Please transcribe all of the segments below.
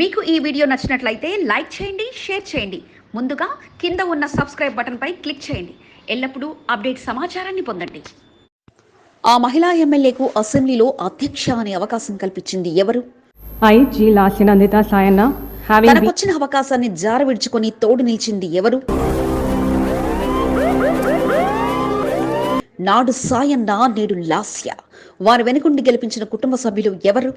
మీకు ఈ వీడియో నచ్చినట్లయితే లైక్ చేయండి షేర్ చేయండి. ముందుగా కింద ఉన్న సబ్స్క్రైబ్ బటన్పై క్లిక్ చేయండి. ఎల్లప్పుడూ అప్డేట్ సమాచారాన్ని పొందండి. ఆ మహిళా ఎమ్మెల్యేకు అసెంబ్లీలో అధ్యక్ష అనే అవకాశం కల్పించింది ఎవరు? తనకొచ్చిన అవకాశాన్ని జార విడుచుకొని తోడు నిలిచింది ఎవరు? నాడు సాయన్న నేడు లాస్య. వారి వెనుకుండి గెలిపించిన కుటుంబ సభ్యులు ఎవరు?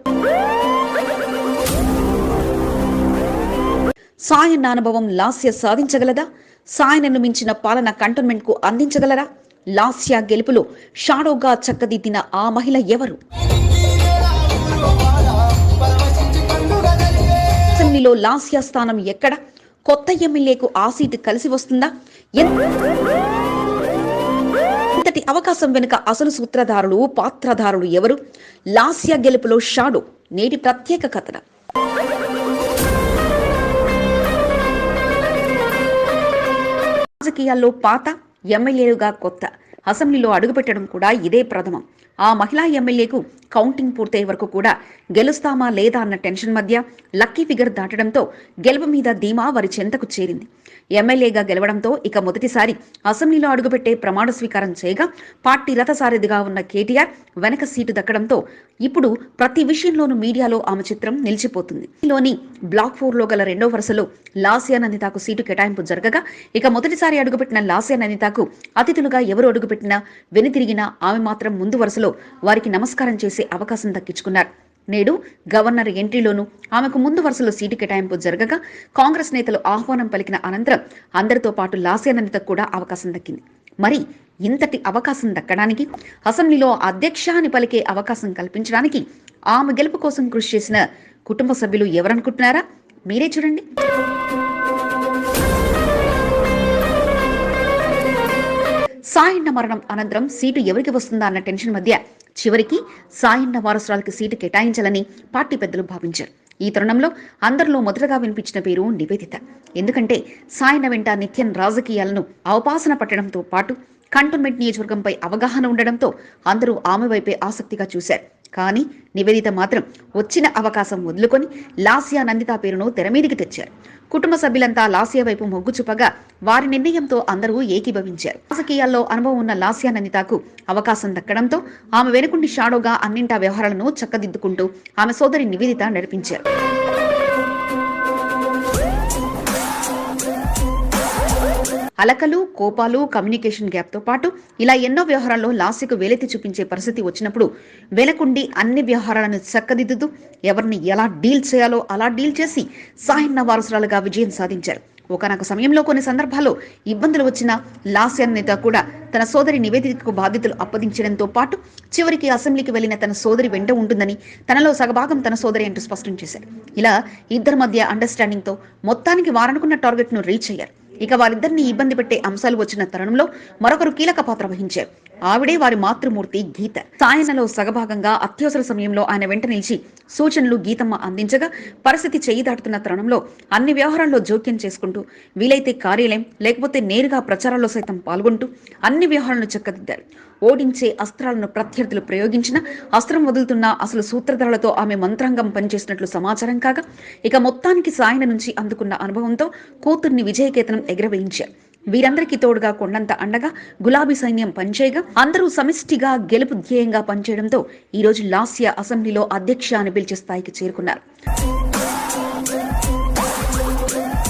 సాయన్న అనుభవం లాస్య సాధించగలదా? సాయనను మించిన పాలన కంటోన్మెంట్కు అందించగలరా? లాస్య గెలుపులో షాడోగా చక్కదిద్దిన ఆ మహిళ ఎవరు? అసెంబ్లీలో లాస్య స్థానం ఎక్కడ? కొత్త ఎమ్మెల్యేకు ఆ సీటు కలిసి వస్తుందా? ఇంతటి అవకాశం వెనుక అసలు సూత్రధారులు పాత్రధారులు ఎవరు? లాస్య గెలుపులో షాడో నేటి ప్రత్యేక కథనం. రాజకీయాల్లో పాత ఎమ్మెల్యేలుగా కొత్త అసెంబ్లీలో అడుగుపెట్టడం కూడా ఇదే ప్రథమం. ఆ మహిళా ఎమ్మెల్యేకు కౌంటింగ్ పూర్తయ్యే వరకు కూడా గెలుస్తామా లేదా అన్న టెన్షన్ మధ్య లక్కీ ఫిగర్ దాటడంతో గెలుపు మీద ధీమా వారి చెంతకు చేరింది. ఎమ్మెల్యేగా గెలవడంతో ఇక మొదటిసారి అసెంబ్లీలో అడుగుపెట్టే ప్రమాణ స్వీకారం చేయగా పార్టీ రథసారథిగా ఉన్న కేటీఆర్ వెనక సీటు దక్కడంతో ఇప్పుడు ప్రతి విషయంలోనూ మీడియాలో ఆమె చిత్రం నిలిచిపోతుంది. లోని బ్లాక్ ఫోర్లో గల రెండో వరుసలో లాసియా నందితాకు సీటు కేటాయింపు జరగగా ఇక మొదటిసారి అడుగుపెట్టిన లాసియా నందితాకు అతిథులుగా ఎవరు అడుగుపెట్టినా వెనుతిరిగినా ఆమె మాత్రం ముందు వరుసలో వారికి నమస్కారం చేసి అవకాశం దక్కించుకున్నారు. నేడు గవర్నర్ ఎంట్రీలోనూ ఆమెకు ముందు వరుసలో సీటు కేటాయింపు జరగగా కాంగ్రెస్ నేతలు ఆహ్వానం పలికిన అనంతరం అందరితో పాటు లాస్యానందితకు కూడా అవకాశం దక్కింది. మరి ఇంతటి అవకాశం దక్కడానికి అసెంబ్లీలో అధ్యక్ష అని పలికే అవకాశం కల్పించడానికి ఆమె గెలుపు కోసం కృషి చేసిన కుటుంబ సభ్యులు ఎవరనుకుంటున్నారా? మీరే చూడండి. సాయన్న మరణం అనంతరం సీటు ఎవరికి వస్తుందా అన్న టెన్షన్ మధ్య చివరికి సాయన్న వారసురాలకి సీటు కేటాయించాలని పార్టీ పెద్దలు భావించారు. ఈ తరుణంలో అందరిలో మొదటగా వినిపించిన పేరు నివేదిత. ఎందుకంటే సాయన వెంట నిత్యం రాజకీయాలను అవపాసన పట్టడంతో పాటు కంటోన్మెంట్ నియోజకవర్గంపై అవగాహన ఉండడంతో అందరూ ఆమె వైపే ఆసక్తిగా చూశారు. కానీ నివేదిత మాత్రం వచ్చిన అవకాశం వదులుకొని లాసియా నందిత పేరును తెరమీదికి తెచ్చారు. కుటుంబ సభ్యులంతా లాసియా వైపు మొగ్గు చూపగా వారి నిర్ణయంతో అందరూ ఏకీభవించారు. రాజకీయాల్లో అనుభవం ఉన్న లాసియా నందితకు అవకాశం దక్కడంతో ఆమె వెనుకుండి షాడోగా అన్నింటా వ్యవహారాలను చక్కదిద్దుకుంటూ ఆమె సోదరి నివేదిత నడిపించారు. అలకలు కోపాలు కమ్యూనికేషన్ గ్యాప్తో పాటు ఇలా ఎన్నో వ్యవహారాల్లో లాస్యకు వేలెత్తి చూపించే పరిస్థితి వచ్చినప్పుడు వెనకుండి అన్ని వ్యవహారాలను చక్కదిద్దుతూ ఎవరిని ఎలా డీల్ చేయాలో అలా డీల్ చేసి సాహిన్న వారసురాలుగా విజయం సాధించారు. ఒకనొక సమయంలో కొన్ని సందర్భాల్లో ఇబ్బందులు వచ్చిన లాస్య నేత కూడా తన సోదరి నివేదికకు బాధ్యతలు అప్పగించడంతో పాటు చివరికి అసెంబ్లీకి వెళ్ళిన తన సోదరి వెంట ఉంటుందని తనలో సగభాగం తన సోదరి అంటూ స్పష్టం చేశారు. ఇలా ఇద్దరి మధ్య అండర్స్టాండింగ్తో మొత్తానికి వారనుకున్న టార్గెట్ను రీచ్ అయ్యారు. ఇక వారిద్దరిని ఇబ్బంది పెట్టే అంశాలు వచ్చిన తరుణంలో మరొకరు కీలక పాత్ర వహించారు. ఆవిడే వారి మాతృమూర్తి గీత. సాయనలో సగభాగంగా అత్యవసర సమయంలో ఆయన వెంట నిలిచి సూచనలు గీతమ్మ అందించగా పరిస్థితి చేయి దాటుతున్న తరుణంలో అన్ని వ్యవహారాల్లో జోక్యం చేసుకుంటూ వీలైతే కార్యాలయం లేకపోతే నేరుగా ప్రచారాల్లో సైతం పాల్గొంటూ అన్ని వ్యవహారాలను చక్కదిద్దారు. ఓడించే అస్త్రాలను ప్రత్యర్థులు ప్రయోగించిన అస్త్రం వదులుతున్న అసలు సూత్రధారులతో ఆమె మంత్రాంగం పనిచేసినట్లు సమాచారం కాగా ఇక మొత్తానికి సాయన నుంచి అందుకున్న అనుభవంతో కూతుర్ని విజయకేతనం ఎగరవేయించారు. వీరందరికీ తోడుగా కొండంత అండగా గులాబీ సైన్యం పనిచేయగా అందరూ సమిష్టిగా గెలుపు ధ్యేయంగా పనిచేయడంతో ఈ రోజు లాస్య అసెంబ్లీలో అధ్యక్ష అని పిలిచే స్థాయికి చేరుకున్నారు.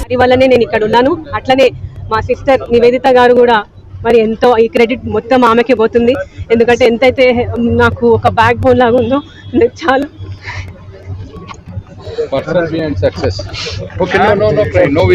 వారి వల్లనే నేను ఇక్కడ ఉన్నాను. అట్లనే మా సిస్టర్ నివేదిత గారు కూడా మరి ఎంతో ఈ క్రెడిట్ మొత్తం ఆమెకే పోతుంది. ఎందుకంటే ఎంతైతే నాకు ఒక బ్యాక్ బోన్ లాగా ఉందో చాలా. Person behind success. Okay, no, no,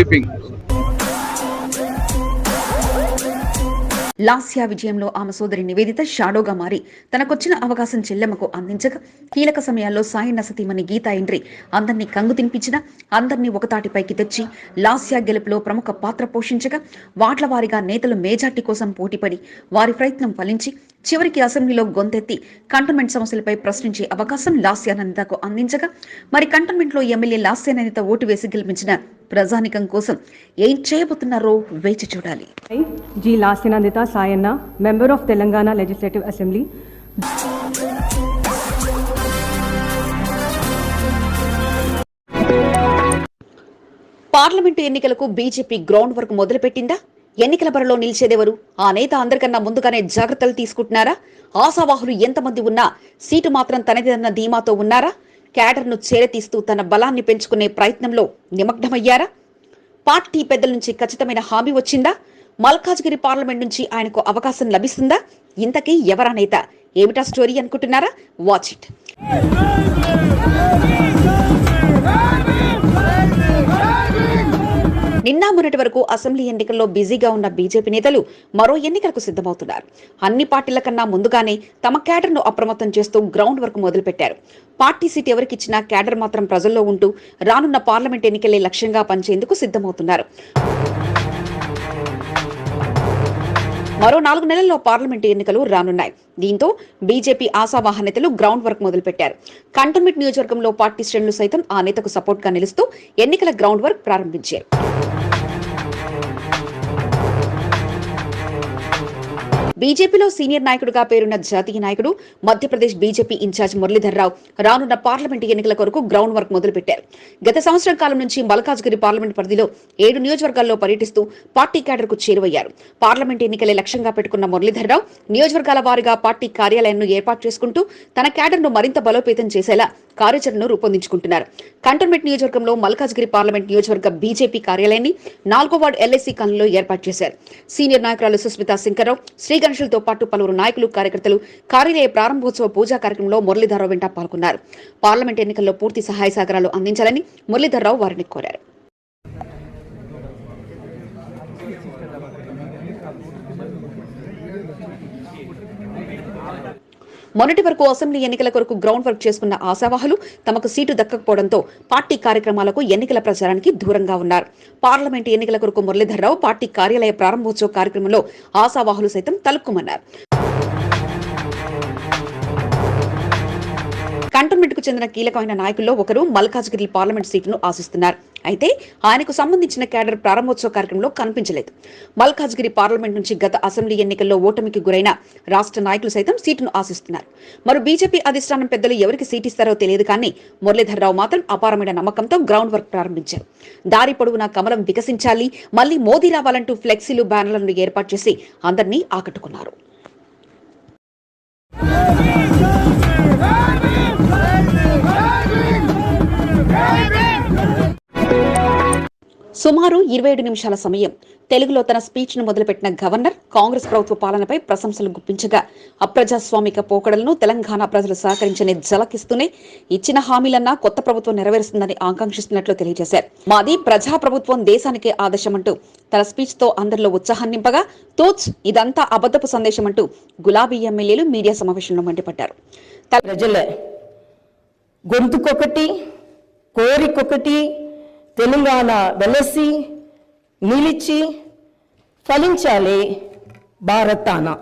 Lasya విజయంలో ఆమె సోదరి నివేదిత షాడోగా మారి తనకొచ్చిన అవకాశం చెల్లెమ్మకు అందించగా కీలక సమయాల్లో సాయి నసతీమణి గీతా ఎంట్రీ అందరినీ కంగు తినిపించిన అందరినీ ఒకతాటిపైకి తెచ్చి లాస్యా గెలుపులో ప్రముఖ పాత్ర పోషించగా వాట్ల వారిగా నేతలు మేజార్టీ కోసం పోటీపడి వారి ప్రయత్నం ఫలించి చివరికి అసెంబ్లీలో గొంతెత్తి కంటోన్మెంట్ సమస్యలపై ప్రశ్నించే అవకాశం లాస్యానందితకు అందించగా మరి కంటోన్మెంట్లో ఎమ్మెల్యే లాస్యానందిత ఓటు వేసి గెలిపించిన ప్రజానికం కోసం ఏం చేయబోతున్నారో వేచి చూడాలి G. Lasinandita Sayana, member of Telangana Legislative Assembly, parliament ఎన్నికలకు బీజేపీ గ్రౌండ్ వర్క్ మొదలుపెట్టిందా ఎన్నికల బరిలో నిలిచేదెవరు? ఆ నేత అందరికన్నా ముందుగానే జాగ్రత్తలు తీసుకుంటున్నారా? ఆశావాహులు ఎంతమంది ఉన్నా సీటు మాత్రం తనదన్న ధీమాతో ఉన్నారా? క్యాడర్ను చేరతీస్తూ తన బలాన్ని పెంచుకునే ప్రయత్నంలో నిమగ్నమయ్యారా? పార్టీ పెద్దల నుంచి ఖచ్చితమైన హామీ వచ్చిందా? మల్కాజ్గిరి పార్లమెంట్ నుంచి ఆయనకు అవకాశం లభిస్తుందా? ఇంతకీ ఎవరా నేత? ఏమిటా స్టోరీ అనుకుంటున్నారా? Watch it. నిన్న మొన్నటి వరకు అసెంబ్లీ ఎన్నికల్లో బిజీగా ఉన్న బీజేపీ నేతలు మరో ఎన్నికలకు సిద్ధమవుతున్నారు. అన్ని పార్టీల కన్నా ముందుగానే తమ క్యాడర్ను అప్రమత్తం చేస్తూ గ్రౌండ్ వర్క్ మొదలుపెట్టారు. పార్టీ సీట్ ఎవరికిచ్చినా క్యాడర్ మాత్రం ప్రజల్లో ఉంటూ రానున్న పార్లమెంట్ ఎన్నికలే లక్ష్యంగా పనిచేందుకు సిద్ధమవుతున్నారు. మరో నాలుగు నెలల్లో పార్లమెంటు ఎన్నికలు రానున్నాయి. దీంతో బీజేపీ ఆశావాహ నేతలు గ్రౌండ్ వర్క్ మొదలుపెట్టారు. కంటోన్మెంట్ నియోజకవర్గంలో పార్టీ శ్రేణులు సైతం ఆ నేతకు సపోర్ట్గా నిలుస్తూ ఎన్నికల గ్రౌండ్ వర్క్ ప్రారంభించారు. బీజేపీలో సీనియర్ నాయకుడిగా పేరున్న జాతీయ నాయకుడు Madhya Pradesh BJP in charge Muralidhar Rao రానున్న పార్లమెంట్ ఎన్నికల కొరకు గ్రౌండ్ వర్క్ మొదలుపెట్టారు. గత సంవత్సరం కాలం నుంచి మల్కాజ్గిరి పార్లమెంట్ పరిధిలో ఏడు నియోజకవర్గాల్లో పర్యటిస్తూ పార్టీ క్యాడర్కు చేరువయ్యారు. పార్లమెంట్ ఎన్నికలే లక్ష్యంగా పెట్టుకున్న మురళీధర్ రావు నియోజకవర్గాల వారీగా పార్టీ కార్యాలయాన్ని ఏర్పాటు చేసుకుంటూ తన క్యాడర్ను మరింత బలోపేతం చేసేలా కార్యాచరణను రూపొందించుకుంటున్నారు. కంటోన్మెంట్ నియోజకవర్గంలో మల్కాజ్గిరి పార్లమెంట్ నియోజకవర్గ బీజేపీ కార్యాలయాన్ని నాలుగో వార్డు ఎల్ఐసి కాలనీలో ఏర్పాటు చేశారు. సీనియర్ నాయకురాలు సుస్మితా శంకర్రావు శ్రీ గణేష్లతో పాటు పలువురు నాయకులు కార్యకర్తలు కార్యాలయ ప్రారంభోత్సవ పూజా కార్యక్రమంలో మురళీధరరావు వెంట పాల్గొన్నారు. పార్లమెంట్ ఎన్నికల్లో పూర్తి సహాయ సహకారాలు అందించాలని మురళీధరరావు వారిని కోరారు. మొన్నటి వరకు అసెంబ్లీ ఎన్నికల కొరకు గ్రౌండ్ వర్క్ చేసుకున్న ఆశావాహులు తమకు సీటు దక్కకపోవడంతో పార్టీ కార్యక్రమాలకు ఎన్నికల ప్రచారానికి దూరంగా ఉన్నారు. పార్లమెంట్ ఎన్నికల కొరకు మురళీధర్రావు పార్టీ కార్యాలయ ప్రారంభోత్సవ కార్యక్రమంలో ఆశావాహులు సైతం తలుక్కుమన్నారు. కంటోన్మెంట్కు చెందిన కీలకమైన నాయకుల్లో ఒకరు మల్కాజ్గిరి పార్లమెంట్ సీటును ఆశిస్తున్నారు. అయితే ఆయనకు సంబంధించిన కేడర్ ప్రారంభోత్సవ కార్యక్రమంలో కనిపించలేదు. మల్కాజ్గిరి పార్లమెంట్ నుంచి గత అసెంబ్లీ ఎన్నికల్లో ఓటమికి గురైన రాష్ట్ర నాయకులు సైతం సీటును ఆశిస్తున్నారు. మరి బీజేపీ అధిష్టానం పెద్దలు ఎవరికి సీటిస్తారో తెలియదు కానీ మురళీధర్రావు మాత్రం అపారమైన నమ్మకంతో గ్రౌండ్ వర్క్ ప్రారంభించారు. దారి పొడవునా కమలం వికసించాలి మళ్ళీ మోదీ రావాలంటూ ఫ్లెక్సీలు బ్యానర్లను ఏర్పాటు చేసి అందరినీ ఆకట్టుకున్నారు. సుమారు ఇరవై ఏడు నిమిషాల సమయం. తెలుగులో తన స్పీచ్ను మొదలుపెట్టిన గవర్నర్ కాంగ్రెస్ ప్రభుత్వ పాలనపై ప్రశంసలు గుప్పించగా అప్రజాస్వామిక పోకడలను తెలంగాణ ప్రజలు సహకరించని జలకిస్తూనే ఇచ్చిన హామీలన్నా కొత్త ప్రభుత్వం నెరవేరుస్తుందని ఆకాంక్షిస్తున్నట్లు తెలియజేశారు. మాది ప్రజా ప్రభుత్వం దేశానికే ఆదర్శమంటూ తన స్పీచ్తో అందరిలో ఉత్సాహం నింపగా తోచ్ ఇదంతా అబద్ధపు సందేశమంటూ గులాబీ ఎమ్మెల్యేలు మీడియా సమావేశంలో మండిపడ్డారు. ప్రజలే. గొంతుకొకటి కోరికొకటి తెలంగాణ వెలసి నిలిచి ఫలించాలి భారతాన.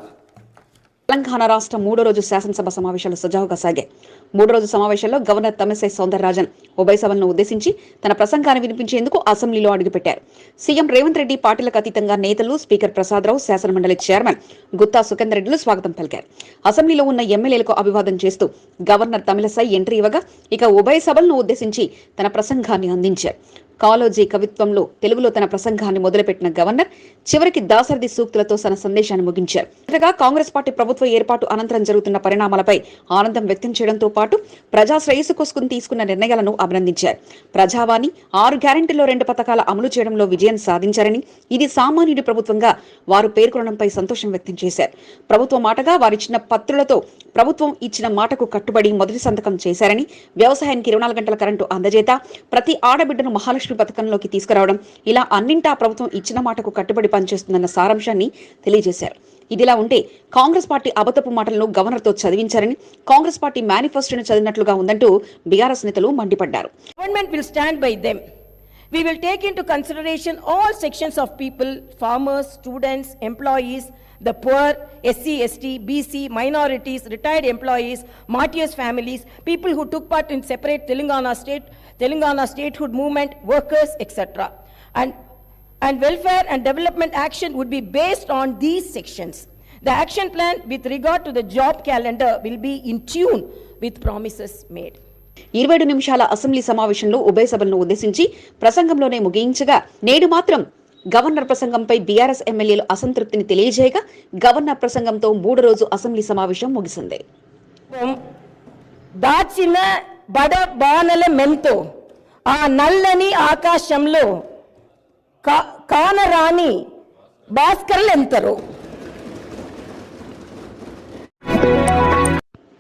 తెలంగాణ రాష్ట్ర మూడో రోజు శాసనసభ సమావేశాలు సజావుగా సాగాయి. మూడో రోజు సమావేశంలో గవర్నర్ తమిళసై సౌందరరాజన్ ఉభయ సభలను ఉద్దేశించి తన ప్రసంగాన్ని వినిపించేందుకు అసెంబ్లీలో అడుగుపెట్టారు. సీఎం రేవంత్ రెడ్డి పార్టీలకు అతీతంగా నేతలు స్పీకర్ ప్రసాదరావు శాసనమండలి చైర్మన్ గుత్తా సుఖేందర్ రెడ్డిలు స్వాగతం పలికారు. అసెంబ్లీలో ఉన్న ఎమ్మెల్యేలకు అభివాదం చేస్తూ గవర్నర్ తమిళసై ఎంట్రీ ఇవ్వగా ఇక ఉభయ సభలను ఉద్దేశించి తన ప్రసంగాన్ని అందించారు. కాలోజీ కవిత్వంలో తెలుగులో తన ప్రసంగాన్ని మొదలుపెట్టిన గవర్నర్ చివరికి దాసరథి సూక్తులతో తన సందేశాన్ని ముగించారు. ఇతగా కాంగ్రెస్ పార్టీ ప్రభుత్వ ఏర్పాటు అనంతరం జరుగుతున్న పరిణామాలపై ఆనందం వ్యక్తం చేయడంతో పాటు ప్రజా శ్రేయస్సు కోసం తీసుకున్న నిర్ణయాలను అభినందించారు. ప్రజావాణి ఆరు గ్యారెంటీలో రెండు పథకాల అమలు చేయడంలో విజయం సాధించారని ఇది సామాన్యుడి ప్రభుత్వంగా వారు పేర్కొనడంపై సంతోషం వ్యక్తం చేశారు. ప్రభుత్వ మాటగా వారిచ్చిన పత్రులతో ప్రభుత్వం ఇచ్చిన మాటకు కట్టుబడి మొదటి సంతకం చేశారని వ్యవసాయానికి ఇరవై నాలుగు గంటల కరెంటు అందజేత ప్రతి ఆడబిడ్డను మహాలక్ష్మి పథకంలోకి తీసుకురావడం ఇలా అన్నింటా ప్రభుత్వం ఇచ్చిన మాటకు కట్టుబడి పనిచేస్తుందన్న సారాంశాన్ని తెలియజేశారు ఇదిలా ఉంటే కాంగ్రెస్ పార్టీ అబద్ధపు మాటలను గవర్నర్తో చదివించారని కాంగ్రెస్ పార్టీ మేనిఫెస్టోను చదివినట్లుగా ఉందంటూ బీఆర్ఎస్ నేతలు మండిపడ్డారు Government will stand by them. We will take into consideration all sections of people, farmers, students, employees, the poor, SC, ST, BC, minorities, retired employees, martyrs families, people who took part in separate Telangana state, Telangana statehood movement, workers, etc. And, and welfare and development action would be based on these sections. The action plan with regard to the job calendar will be in tune with promises made. ఇరవై నిమిషాల assembly సమావేశంలో ఉభయ సభలను ఉద్దేశించి ప్రసంగంలోనే ముగించగా నేడు మాత్రం governor ప్రసంగంపై BRS ఎమ్మెల్యేలు అసంతృప్తిని తెలియజేయగా గవర్నర్ ప్రసంగంతో మూడో రోజు అసెంబ్లీ సమావేశం ముగిసింది దాచిన బడ బాణల మెంతో ఆ నల్లని ఆకాశంలో కా కానరాని భాస్కర్లు ఎంతరు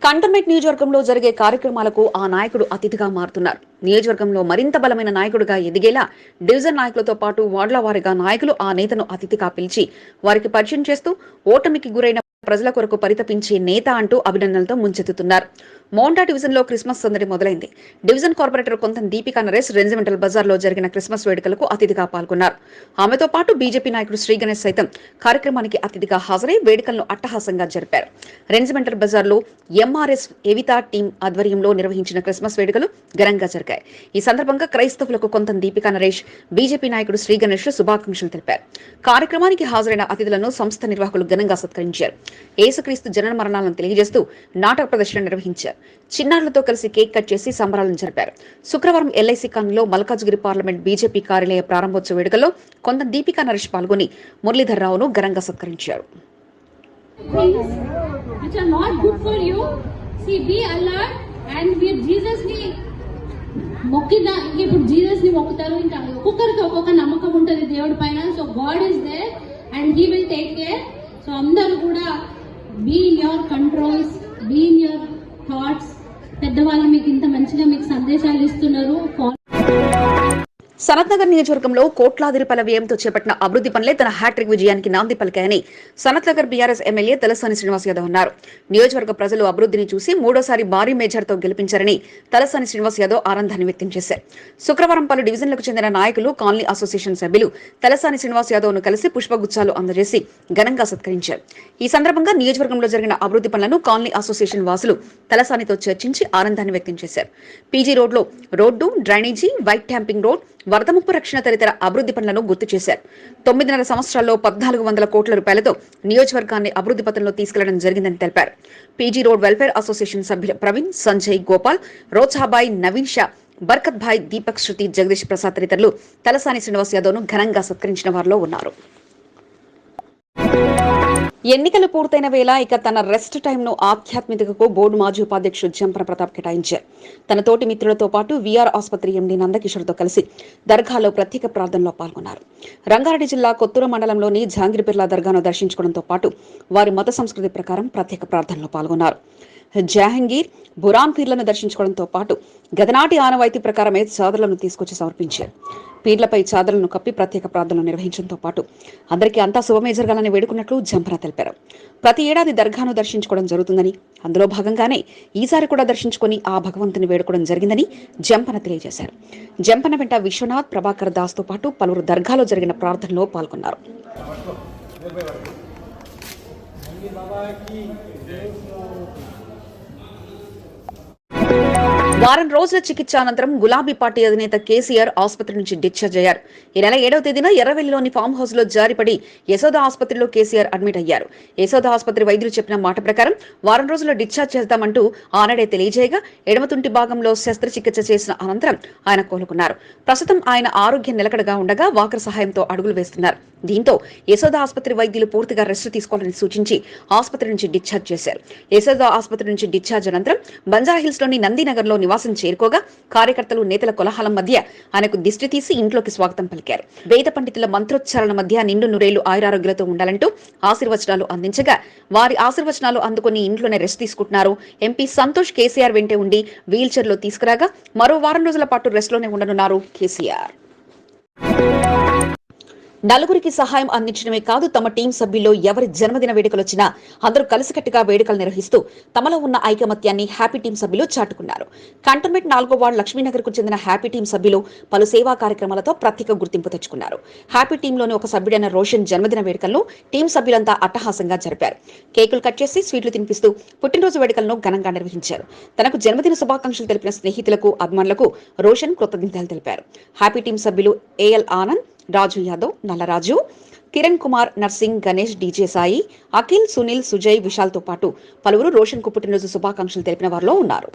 కంటోన్మెంట్ నియోజకవర్గంలో జరిగే కార్యక్రమాలకు ఆ నాయకుడు అతిథిగా మారుతున్నారు. నియోజకవర్గంలో మరింత బలమైన నాయకుడిగా ఎదిగేలా డివిజన్ నాయకులతో పాటు వార్డుల వారిగా నాయకులు ఆ నేతను అతిథిగా పిలిచి వారికి పరిచయం చేస్తూ ఓటమికి గురైన ప్రజల కొరకు పరితపించే నేత అంటూ అభినందనలతో ముంచెత్తుతున్నారు. మౌంటా డివిజన్లో క్రిస్మస్ సందడి మొదలైంది. డివిజన్ కార్పొరేటర్ కొంత దీపికా నరేష్ రెంజిమెంటల్ బజార్లో జరిగిన క్రిస్మస్ వేడుకలకు అతిథిగా పాల్గొన్నారు. ఆమెతో పాటు బీజేపీ నాయకుడు శ్రీ గణేష్ సైతం కార్యక్రమానికి అతిథిగా హాజరై వేడుకలను అట్టహాసంగా జరిపారు. రెంజిమెంటల్ బజార్లో ఎంఆర్ఎస్ ఎవితా టీం ఆధ్వర్యంలో నిర్వహించిన క్రిస్మస్ వేడుకలు ఘనంగా జరిగాయి. ఈ సందర్భంగా క్రైస్తవులకు కొంత దీపికా నరేష్ బీజేపీ నాయకుడు శ్రీ గణేష్ శుభాకాంక్షలు తెలిపారు. కార్యక్రమానికి హాజరైన అతిథులను సంస్థ నిర్వాహకులు ఘనంగా సత్కరించారు. ఏసుక్రీస్తు జనన మరణాలను తెలియజేస్తూ నాటక ప్రదర్శన నిర్వహించారు. చిన్నారులతో కలిసి కేక్ కట్ చేసి సంబరాలను జరిపారు. శుక్రవారం ఎల్ఐసి కాలనీలో మల్కాజ్గిరి పార్లమెంట్ బీజేపీ కార్యాలయ ప్రారంభోత్సవ వేడుకల్లో కొంత దీపికా నరేష్ పాల్గొని మురళీధర్ రావును ఘనంగా సత్కరించారు. Things which are ని మొక్కిన ఇంక ఇప్పుడు జీసస్ని మొక్కుతారు. ఇంకా ఒక్కొక్కరికి ఒక్కొక్క నమ్మకం ఉంటుంది దేవుడి పైన. So god is there and he will take care so అందరూ కూడా be in your controls be in your thoughts పెద్దవాళ్ళు మీకు ఇంత మంచిగా మీకు సందేశాలు ఇస్తున్నారు. సనత్నగర్ నియోజకవర్గంలో కోట్లాది రూపాయల వ్యయంతో చేపట్టిన అభివృద్ధి పనులే తన హ్యాట్రిక్ విజయానికి నాంది పలికాయని సనత్నగర్ బీఆర్ఎస్ ఎమ్మెల్యే తలసాని శ్రీనివాస్ యాదవ్ అన్నారు. నియోజకవర్గ ప్రజలు అభివృద్ధిని చూసి మూడోసారి భారీ మేజర్తో గెలిపించారని తలసాని శ్రీనివాస్ యాదవ్ ఆనందాన్ని వ్యక్తం చేశారు. శుక్రవారం పలు డివిజన్లకు చెందిన నాయకులు కాలనీ అసోసియేషన్ సభ్యులు తలసాని శ్రీనివాస్ యాదవ్ను కలిసి పుష్పగుచ్చాలు అందజేసి ఘనంగా సత్కరించారు. ఈ సందర్భంగా నియోజకవర్గంలో జరిగిన అభివృద్ధి పనులను కాలనీ అసోసియేషన్ వాసులు తలసానితో చర్చించి ఆనందాన్ని వ్యక్తం చేశారు. పీజీ రోడ్లో road drainage white topping road వరద ముప్పు రక్షణ తదితర అభివృద్ధి పనులను గుర్తు చేశారు. తొమ్మిదిన్నర సంవత్సరాల్లో పద్నాలుగు వందల కోట్ల రూపాయలతో నియోజకవర్గాన్ని అభివృద్ధి పథంలో తీసుకెళ్ళడం జరిగిందని తెలిపారు. పీజీ రోడ్ వెల్ఫేర్ అసోసియేషన్ సభ్యులు ప్రవీణ్ సంజయ్ గోపాల్ రోచాబాయ్ నవీన్ షా బర్కత్ భాయ్ దీపక్ శృతి జగదీష్ ప్రసాద్ తదితరులు తలసాని శ్రీనివాస్ యాదవ్ను ఘనంగా సత్కరించిన వారిలో ఉన్నారు. ఎన్నికలు పూర్తయిన వేళ ఇక తన రెస్ట్ టైంను ఆధ్యాత్మికతకు బోర్డు మాజీ ఉపాధ్యక్షుడు జంపన ప్రతాప్ కేటాయించారు తన తోటి మిత్రులతో పాటు వీఆర్ ఆసుపత్రి ఎండీ నందకిషోర్తో కలిసి దర్గాలో ప్రత్యేక ప్రార్థనలో పాల్గొన్నారు. రంగారెడ్డి జిల్లా కొత్తూరు మండలంలోని జాంగిరిపిర్లా దర్గాను దర్శించుకోవడంతో పాటు వారి మత సంస్కృతి ప్రకారం ప్రత్యేక ప్రార్థనలో పాల్గొన్నారు. జహాంగీర్ బురాన్ పీర్లను దర్శించుకోవడంతో పాటు గతనాటి ఆనవాయితీ ప్రకారమే చాదర్లను తీసుకొచ్చి సమర్పించారు. పీర్లపై చాదర్లను కప్పి ప్రత్యేక ప్రార్థనలు నిర్వహించడంతో పాటు అందరికీ అంతా శుభమే జరగాలని వేడుకున్నట్లు జంపన తెలిపారు. ప్రతి ఏడాది దర్గాను దర్శించుకోవడం జరుగుతుందని అందులో భాగంగానే ఈసారి కూడా దర్శించుకొని ఆ భగవంతుని వేడుకోవడం జరిగిందని జంపన తెలియజేశారు. జంపన వెంట విశ్వనాథ్ ప్రభాకర్ దాస్తో పాటు పలువురు దర్గాలో జరిగిన ప్రార్థనలో పాల్గొన్నారు. వారం రోజుల చికిత్స అనంతరం గులాబీ పార్టీ అధినేత కేసీఆర్ ఆసుపత్రి నుంచి డిశ్చార్జ్ అయ్యారు. ఈ నెల ఏడవ తేదీన ఎర్రవెల్లిలోని ఫామ్ హౌస్లో జారిపడి యశోద ఆసుపత్రిలో కేసీఆర్ అడ్మిట్ అయ్యారు. యశోద ఆసుపత్రి వైద్యులు చెప్పిన మాట ప్రకారం వారం రోజుల్లో డిశ్చార్జ్ చేద్దామంటూ ఆనాడే తెలియజేయగా ఎడమతుంటి భాగంలో శస్త్రచికిత్స చేసిన అనంతరం ఆయన కోలుకున్నారు. ప్రస్తుతం ఆయన ఆరోగ్యం నిలకడగా ఉండగా వాకర్ సహాయంతో అడుగులు వేస్తున్నారు. దీంతో యశోద ఆసుపత్రి వైద్యులు పూర్తిగా రెస్ట్ తీసుకోవాలని సూచించి ఆసుపత్రి నుంచి డిశ్చార్జ్ చేశారు. యశోద ఆసుపత్రి నుంచి డిశ్చార్జ్ అనంతరం బంజారాహిల్స్లోని నందినగర్లోని నివాసం చేరుకోగా కార్యకర్తలు నేతల కోలాహలం మధ్య ఆయనకు దిష్టి తీసి ఇంట్లోకి స్వాగతం పలికారు. వేద పండితుల మంత్రోచ్చారణ మధ్య నిండు నురేలు ఆయురారోగ్యాలతో ఉండాలంటూ ఆశీర్వచనాలు అందించగా వారి ఆశీర్వచనాలు అందుకుని ఇంట్లోనే రెస్ట్ తీసుకుంటున్నారు. ఎంపీ సంతోష్ కేసీఆర్ వెంటే ఉండి వీల్ చైర్లో తీసుకురాగా మరో వారం రోజుల పాటు రెస్ట్లోనే ఉండనున్నారు కేసీఆర్. నలుగురికి సహాయం అందించడమే కాదు తమ టీం సభ్యుల్లో ఎవరి జన్మదిన వేడుకలు వచ్చినా అందరూ కలిసికట్టుగా వేడుకలు నిర్వహిస్తూ తమలో ఉన్న ఐకమత్యాన్ని హ్యాపీ టీం సభ్యులు చాటుకున్నారు. కంటోన్మెంట్ నాలుగో వార్డు లక్ష్మీనగర్కు చెందిన హ్యాపీ టీం సభ్యులు పలు సేవా కార్యక్రమాలతో ప్రత్యేక గుర్తింపు తెచ్చుకున్నారు. హ్యాపీ టీంలోని ఒక సభ్యుడైన రోషన్ జన్మదిన వేడుకలను టీం సభ్యులంతా అట్టహాసంగా జరిపారు. కేకులు కట్ చేసి స్వీట్లు తినిపిస్తూ పుట్టినరోజు వేడుకలను ఘనంగా నిర్వహించారు. తనకు జన్మదిన శుభాకాంక్షలు తెలిపిన స్నేహితులకు అభిమానులకు రోషన్ కృతజ్ఞతలు తెలిపారు. హ్యాపీ టీం సభ్యులు ఏఎల్ ఆనంద్ రాజు యాదవ్ నల్లరాజు కిరణ్ కుమార్ నర్సింగ్ గణేష్ డీజే సాయి అఖిల్ సునీల్ సుజయ్ విశాల్తో పాటు పలువురు రోషన్ కుప్పటి పుట్టినరోజు శుభాకాంక్షలు తెలిపిన వారిలో ఉన్నారు.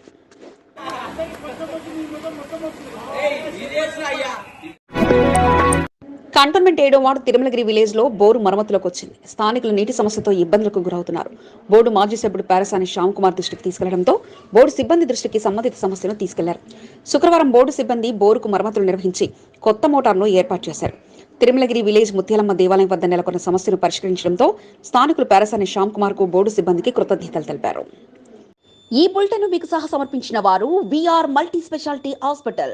కంటోన్మెంట్ ఏడో వార్డు తిరుమలగిరి విలేజ్లో బోరు మరమ్మతులకు వచ్చింది. స్థానికులు నీటి సమస్యతో ఇబ్బందులకు గురవుతున్నారు. బోర్డు మాజీ సభ్యుడు పారసాని శ్యామ్ కుమార్ దృష్టికి తీసుకెళ్ళడంతో బోర్డు సిబ్బంది దృష్టికి సంబంధిత సమస్యను తీసుకెళ్ళారు. శుక్రవారం బోర్డు సిబ్బంది బోరుకు మరమ్మతులు నిర్వహించి కొత్త మోటార్ను ఏర్పాటు చేశారు. తిరుమలగిరి విలేజ్ ముత్యాలమ్మ దేవాలయం వద్ద నెలకొన్న సమస్యను పరిష్కరించడంతో స్థానికులు పారసాని శ్యామ్ కుమార్కు బోర్డు సిబ్బందికి కృతజ్ఞతలు తెలిపారు. ఈ బులెటిన్ మీకు సహా సమర్పించిన వారు విఆర్ మల్టీ స్పెషాలిటీ హాస్పిటల్.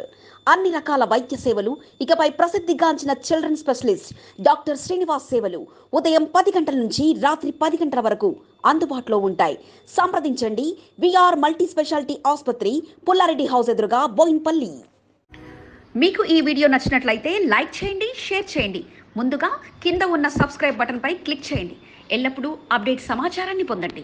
అన్ని రకాల వైద్య సేవలు ఇకపై ప్రసిద్ధిగాంచిన చిల్డ్రన్ స్పెషలిస్ట్ డాక్టర్ శ్రీనివాస్ సేవలు ఉదయం పది గంటల నుంచి రాత్రి పది గంటల వరకు అందుబాటులో ఉంటాయి. సంప్రదించండి విఆర్ మల్టీ స్పెషాలిటీ ఆసుపత్రి పుల్లారెడ్డి హౌస్ ఎదురుగా బోయిన్పల్లి. మీకు ఈ వీడియో నచ్చినట్లయితే లైక్ చేయండి షేర్ చేయండి. ముందుగా కింద ఉన్న సబ్స్క్రైబ్ బటన్పై క్లిక్ చేయండి. ఎల్లప్పుడూ అప్డేట్ సమాచారాన్ని పొందండి.